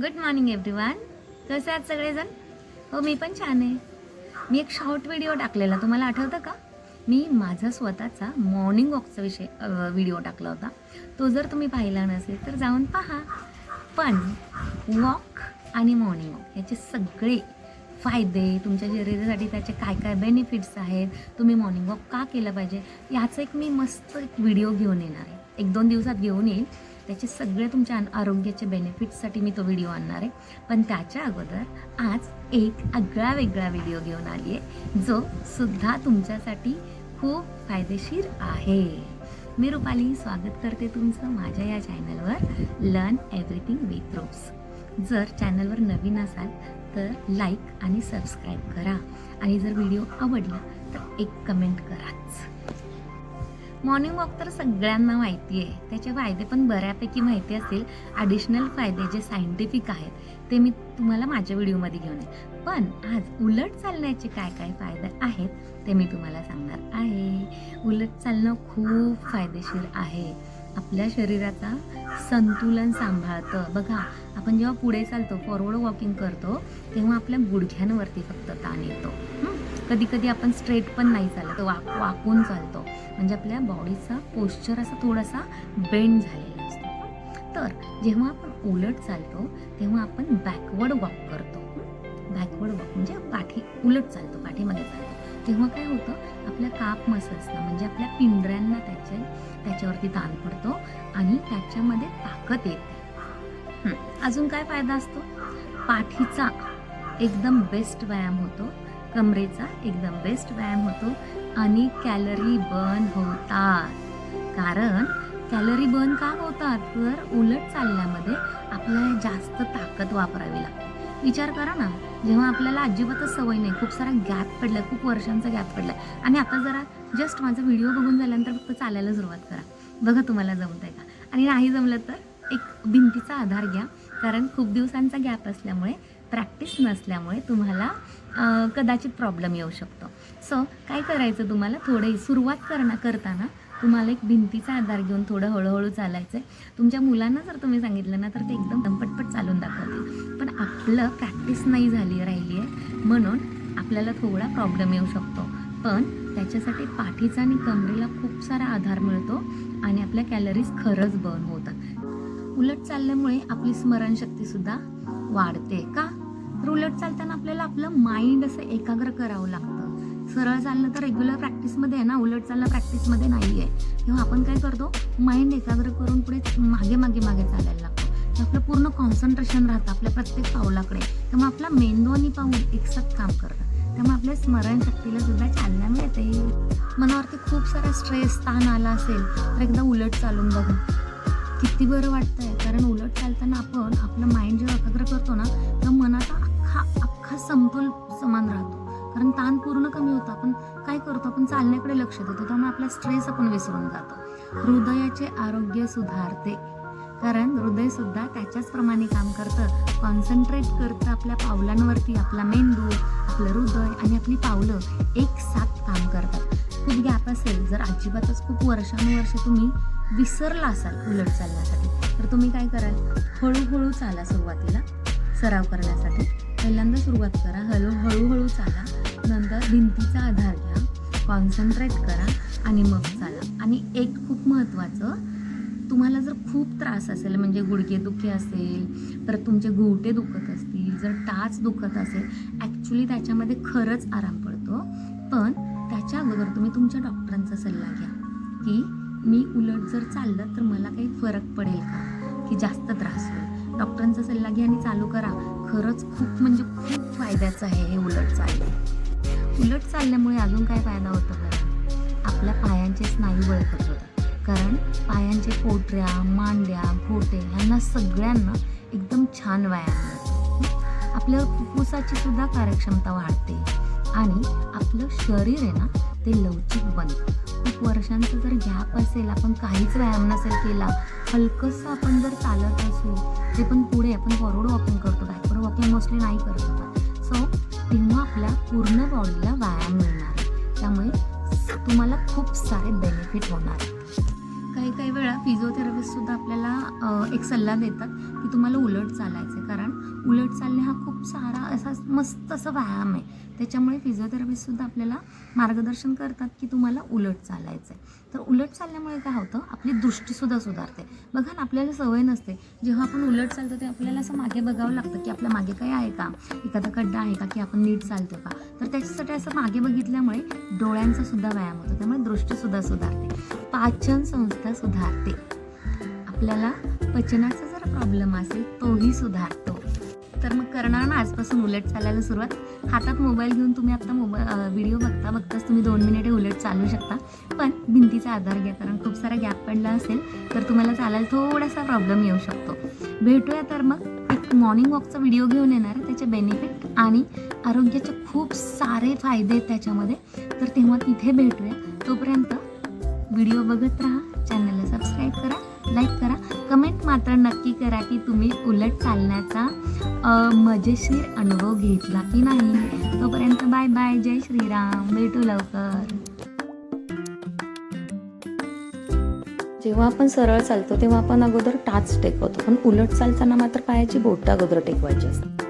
Good morning everyone कसे आहात सगळेजण? हो मी पण छान आहे. मी एक शॉर्ट व्हिडिओ टाकलेला. तुम्हाला आठवतं का? मी माझा स्वतःचा मॉर्निंग वॉकचा विषय व्हिडिओ टाकला होता. तो जर तुम्ही पाहिला नसेल तर जाऊन पहा. पण वॉक आणि मॉर्निंग वॉक याचे सगळे फायदे तुमच्या शरीरासाठी त्याचे काय काय बेनिफिट्स आहेत तुम्ही मॉर्निंग वॉक का केलं पाहिजे याचं एक मी मस्त एक व्हिडिओ घेऊन येणार आहे. एक दोन दिवसात घेऊन येईल त्याचे सगळे तुमच्या आरोग्याच्या आरोग्याचे बेनिफिट्ससाठी मी तो व्हिडिओ आणणार आहे. पण त्याच्या अगोदर आज एक आगळा वेगळा व्हिडिओ घेऊन आली आहे जो सुद्धा तुमच्यासाठी खूप फायदेशीर आहे. मी रुपाली स्वागत करते तुमचं माझ्या या चॅनलवर लर्न एव्हरीथिंग विथ रूप्स जर चॅनलवर नवीन असाल तर लाईक आणि सबस्क्राईब करा. आणि जर व्हिडिओ आवडला तर एक कमेंट कराच. मॉर्निंग वॉक तर सगळ्यांना माहिती आहे. त्याचे फायदे पण बऱ्यापैकी माहिती असतील ॲडिशनल फायदे जे सायंटिफिक आहेत ते मी तुम्हाला माझ्या व्हिडिओमध्ये घेऊन आहे पण आज उलट चालण्याचे काय काय फायदे आहेत ते मी तुम्हाला सांगणार आहे. उलट चालणं खूप फायदेशीर आहे. आपल्या शरीराचा संतुलन सांभाळतं. बघा आपण जेव्हा पुढे चालतो फॉरवर्ड वॉकिंग करतो तेव्हा आपल्या गुडघ्यांवरती फक्त ताण येतो. कधी कधी आपण स्ट्रेट पण नाही चालत वाक वाकून चालतो. म्हणजे आपल्या बॉडीचा पोश्चर असा थोडासा बेंड झालेला असतो. तर जेव्हा आपण उलट चालतो तेव्हा आपण बॅकवर्ड वॉक करतो. बॅकवर्ड वॉक म्हणजे पाठी उलट चालतो पाठीमध्ये चालतो. तेव्हा काय होतं आपल्या काप मसल्सना म्हणजे आपल्या पिंढऱ्यांना त्याचे त्याच्यावरती ताण पडतो आणि त्याच्यामध्ये ताकद येते. अजून काय फायदा असतो? पाठीचा एकदम बेस्ट व्यायाम होतो. कमरेचा एकदम बेस्ट व्यायाम होतो आणि कॅलरी बर्न होतात. कारण कॅलरी बर्न का होतात? तर उलट चालण्यामध्ये आपल्याला जास्त ताकद वापरावी लागते. विचार करा ना जेव्हा आपल्याला अजिबातच सवय नाही खूप सारा गॅप पडला खूप वर्षांचा गॅप पडला आणि आता जरा जस्ट माझा व्हिडिओ बघून झाल्यानंतर फक्त चालायला सुरुवात करा. बघा तुम्हाला जमतंय का? आणि नाही जमलं तर एक भिंतीचा आधार घ्या. कारण खूप दिवसांचा गॅप असल्यामुळे प्रॅक्टिस नसल्यामुळे तुम्हाला कदाचित प्रॉब्लेम येऊ शकतो. सो काय करायचं तुम्हाला? थोडे सुरुवात करणं करताना तुम्हाला एक भिंतीचा आधार घेऊन थोडं हळूहळू चालायचं आहे तुमच्या मुलांना जर तुम्ही सांगितलं ना तर ते एकदम पटपट चालून दाखवतील. पण आपलं प्रॅक्टिस नाही झाली राहिली आहे. म्हणून आपल्याला थोडा प्रॉब्लेम येऊ शकतो. पण त्याच्यासाठी पाठीचा आणि कमरेला खूप सारा आधार मिळतो आणि आपल्या कॅलरीज खरंच बर्न होतात. उलट चालल्यामुळे आपली स्मरणशक्तीसुद्धा वाढते का? तर उलट चालताना आपल्याला आपलं माइंड असं एकाग्र करावं लागतं. सरळ चाललं तर रेग्युलर प्रॅक्टिसमध्ये आहे ना उलट चाललं प्रॅक्टिसमध्ये नाही आहे तेव्हा आपण काय करतो? माइंड एकाग्र करून पुढे मागे मागे मागे चालायला लागतो. आपलं पूर्ण कॉन्सन्ट्रेशन राहतं आपल्या प्रत्येक पावलाकडे त्यामुळे आपला मेंदू आणि पाऊल एकसाथ काम करतं. त्यामुळे आपल्या स्मरणशक्तीला सुद्धा चालना मिळते. मनावरती खूप सारा स्ट्रेस ताण आला असेल तर एकदा उलट चालून बघा किती बरं वाटतंय. कारण उलट चालताना आपण आपलं माइंड जेव्हा एकाग्र करतो ना तेव्हा मनाचा हा समतोल समान राहतो. कारण ताण पूर्ण कमी होतं. आपण काय करतो? आपण चालण्याकडे लक्ष देतो. त्यामुळे आपला स्ट्रेस आपण विसरून जातो. हृदयाचे आरोग्य सुधारते. कारण हृदय सुद्धा त्याच्याच प्रमाणे काम करतं. कॉन्सन्ट्रेट करतं आपल्या पावलांवरती. आपला मेंदू आपलं हृदय आणि आपली पावलं एक साथ काम करतात. खूप गॅप असेल. जर अजिबातच खूप वर्षानुवर्ष तुम्ही विसरला असाल उलट चालण्यासाठी तर तुम्ही काय कराल? हळूहळू चाला सुरुवातीला. सराव करण्यासाठी. पहिल्यांदा सुरुवात करा. हळू हळूहळू चाला. नंतर भिंतीचा आधार घ्या. कॉन्सन्ट्रेट करा आणि मग चाला. आणि एक खूप महत्त्वाचं तुम्हाला जर खूप त्रास असेल म्हणजे गुडघेदुखी असेल तर तुमचे घोटे दुखत असतील जर टाच दुखत असेल ॲक्च्युली त्याच्यामध्ये खरंच आराम पडतो. पण त्याच्या अगोदर तुम्ही तुमच्या डॉक्टरांचा सल्ला घ्या की मी उलट जर चाललं तर मला काही फरक पडेल का? की जास्त त्रास होईल. डॉक्टरांचा सल्ला घ्या आणि चालू करा. खरंच खूप म्हणजे खूप फायद्याचं आहे हे उलट चालणे. उलट चालल्यामुळे अजून काय फायदा होतो बरं? आपल्या पायांचे स्नायू बळकट होतात कारण पायांचे पोटऱ्या मांड्या घोटे ह्यांना सगळ्यांना एकदम छान व्यायाम मिळतो. आपल्या फुफ्फुसाची सुद्धा कार्यक्षमता वाढते. आणि आपलं शरीर आहे ना ते लवचिक बनतं खूप वर्षांचं जर गॅप असेल आपण काहीच व्यायाम नसेल केला हलकंसं आपण जर चालत असू ते पण पुढे आपण फॉरवर्ड वॉकिंग करतो बॅकवर्ड वॉकिंग मोस्टली नाही करत सो तेव्हा आपल्या पूर्ण बॉडीला व्यायाम मिळणार आहे. त्यामुळे तुम्हाला खूप सारे बेनिफिट होणार. काही काही वेळा फिजिओथेरपिस्ट सुद्धा एक सल्ला देतात की तुम्हाला उलट चालायचं आहे कारण उलट चालणे हा खूप सारा असा मस्त असा व्यायाम आहे. त्याच्यामुळे फिजिओथेरपिस्टसुद्धा आपल्याला मार्गदर्शन करतात की तुम्हाला उलट चालायचं आहे तर उलट चालल्यामुळे काय होतं? आपली दृष्टीसुद्धा सुधारते. बघा ना आपल्याला सवय नसते. जेव्हा आपण उलट चालतो ते आपल्याला असं मागे बघावं लागतं की आपल्या मागे काही आहे का? एखादा खड्डा आहे का? की आपण नीट चालतो का? तर त्याच्यासाठी असं मागे बघितल्यामुळे डोळ्यांचा सुद्धा व्यायाम होतो. त्यामुळे दृष्टीसुद्धा सुधारते. पाचन संस्था सुधारते. आपल्याला पचनाचा जर प्रॉब्लेम असेल तोही सुधारतो. तर मग करणार ना? आजपासून उलट चालायला सुरुवात. हातात मोबाईल घेऊन तुम्ही आत्ता मोबाईल व्हिडिओ बघता बघताच तुम्ही दोन मिनिटे उलट चालू शकता. पण भिंतीचा आधार घ्या कारण खूप सारा गॅप पडला असेल तर तुम्हाला चालायला थोडासा प्रॉब्लेम येऊ शकतो. भेटूया तर मग एक मॉर्निंग वॉकचा व्हिडिओ घेऊन येणार आहे त्याचे बेनिफिट आणि आरोग्याचे खूप सारे फायदे आहेत त्याच्यामध्ये. तर तेव्हा तिथे भेटूया. तोपर्यंत व्हिडिओ बघत राहा चॅनलला सबस्क्राईब करा. लाईक करा. कमेंट मात्र नक्की करा की तुम्ही उलट चालण्याचा मजेशीर अनुभव घेतला की नाही. तोपर्यंत बाय बाय जय श्रीराम. भेटू लवकर. जेव्हा आपण सरळ चालतो तेव्हा आपण अगोदर टाच टेकवतो. पण उलट चालताना मात्र पायाची बोटं अगोदर टेकवायची असतात